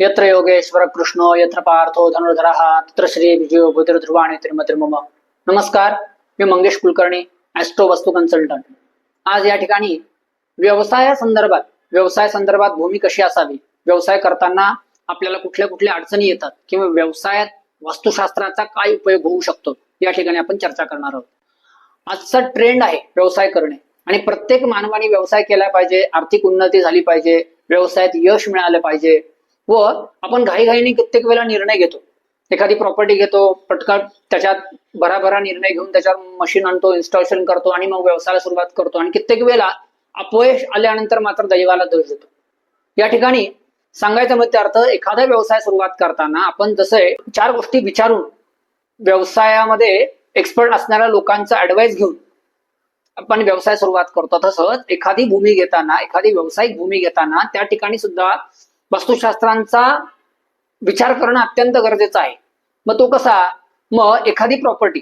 यत्र योगेश्वर कृष्ण यत्र पार्थो धनुर्धर तत्र श्री विजयो बुद्धिर्ध्रुवाणी त्रिमत्र नमस्कार मी मंगेश कुलकर्णी ॲस्ट्रो वस्तू कन्सल्टंट आज या ठिकाणी व्यवसाया संदर्भात व्यवसाय संदर्भात भूमी कशी असावी व्यवसाय करताना आपल्याला कुठल्या कुठल्या अडचणी येतात किंवा व्यवसायात वास्तुशास्त्राचा काय उपयोग होऊ शकतो या ठिकाणी आपण चर्चा करणार आहोत. आजचा ट्रेंड आहे व्यवसाय करणे आणि प्रत्येक मानवाने व्यवसाय केला पाहिजे आर्थिक उन्नती झाली पाहिजे व्यवसायात यश मिळालं पाहिजे व आपण घाईघाईने कित्येक वेळा निर्णय घेतो. एखादी प्रॉपर्टी घेतो पटकन त्याच्यात भराभरा निर्णय घेऊन त्याच्यावर मशीन आणतो इन्स्टॉलेशन करतो आणि मग व्यवसायाला सुरुवात करतो आणि कित्येक वेळा अपयश आल्यानंतर मात्र दैवाला दोष देतो. या ठिकाणी सांगायचा म्हणजे अर्थ एखादा व्यवसाय सुरुवात करताना आपण जसे चार गोष्टी विचारून व्यवसायामध्ये एक्सपर्ट असणाऱ्या लोकांचा ऍडवाइस घेऊन आपण व्यवसाय सुरुवात करतो. तसंच एखादी भूमी घेताना एखादी व्यावसायिक भूमी घेताना त्या ठिकाणी सुद्धा वास्तुशास्त्रांचा विचार करणं अत्यंत गरजेचं आहे. मग तो कसा? मग एखादी प्रॉपर्टी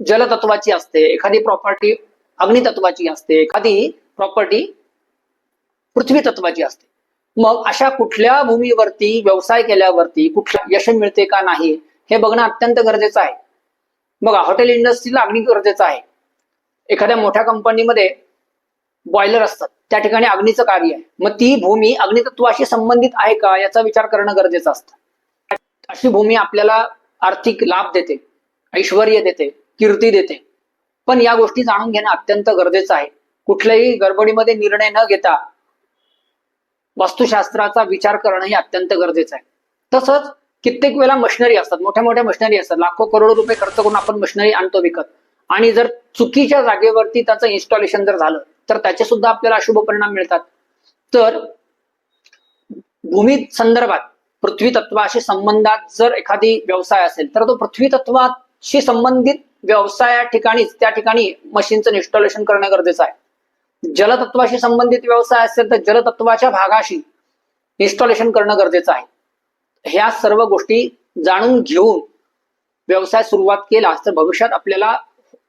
जलतत्वाची असते एखादी प्रॉपर्टी अग्नितत्वाची असते एखादी प्रॉपर्टी पृथ्वी तत्वाची असते. मग अशा कुठल्या भूमीवरती व्यवसाय केल्यावरती कुठल्या यश मिळते का नाही हे बघणं अत्यंत गरजेचं आहे. बघा हॉटेल इंडस्ट्रीला अग्नी गरजेचं आहे. एखाद्या मोठ्या कंपनीमध्ये बॉयलर असतात. त्या ठिकाणी अग्नीचं कार्य आहे. मग ती भूमी अग्नितत्वाशी संबंधित आहे का याचा विचार करणं गरजेचं असतं. अशी भूमी आपल्याला आर्थिक लाभ देते ऐश्वर देते कीर्ती देते. पण या गोष्टी जाणून घेणं अत्यंत गरजेचं आहे. कुठल्याही गडबडीमध्ये निर्णय न घेता वास्तुशास्त्राचा विचार करणं हे अत्यंत गरजेचं आहे. तसंच कित्येक वेळा मशिनरी असतात मोठ्या मोठ्या मशिनरी असतात. लाखो करोडो रुपये खर्च करून आपण मशिनरी आणतो विकत. आणि जर चुकीच्या जागेवरती त्याचं इन्स्टॉलेशन जर झालं तर त्याचे सुद्धा आपल्याला अशुभ परिणाम मिळतात. तर भूमी संदर्भात पृथ्वी तत्वाशी संबंधात जर एखादी व्यवसाय असेल तर तो पृथ्वी तत्वाशी संबंधित व्यवसाया ठिकाणीच त्या ठिकाणी मशीनचं इन्स्टॉलेशन करणं गरजेचं आहे. जलतत्वाशी संबंधित व्यवसाय असेल तर जलतत्वाच्या भागाशी इन्स्टॉलेशन करणं गरजेचं आहे. ह्या सर्व गोष्टी जाणून घेऊन व्यवसाय सुरुवात केला तर भविष्यात आपल्याला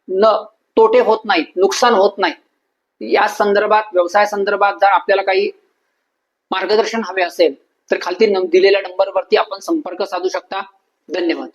न तोटे होत नाहीत नुकसान होत नाही या संदर्भात व्यवसाय संदर्भात जर आपल्याला काही मार्गदर्शन हवे असेल तर खालती दिलेल्या नंबरवरती आपण संपर्क साधू शकता. धन्यवाद.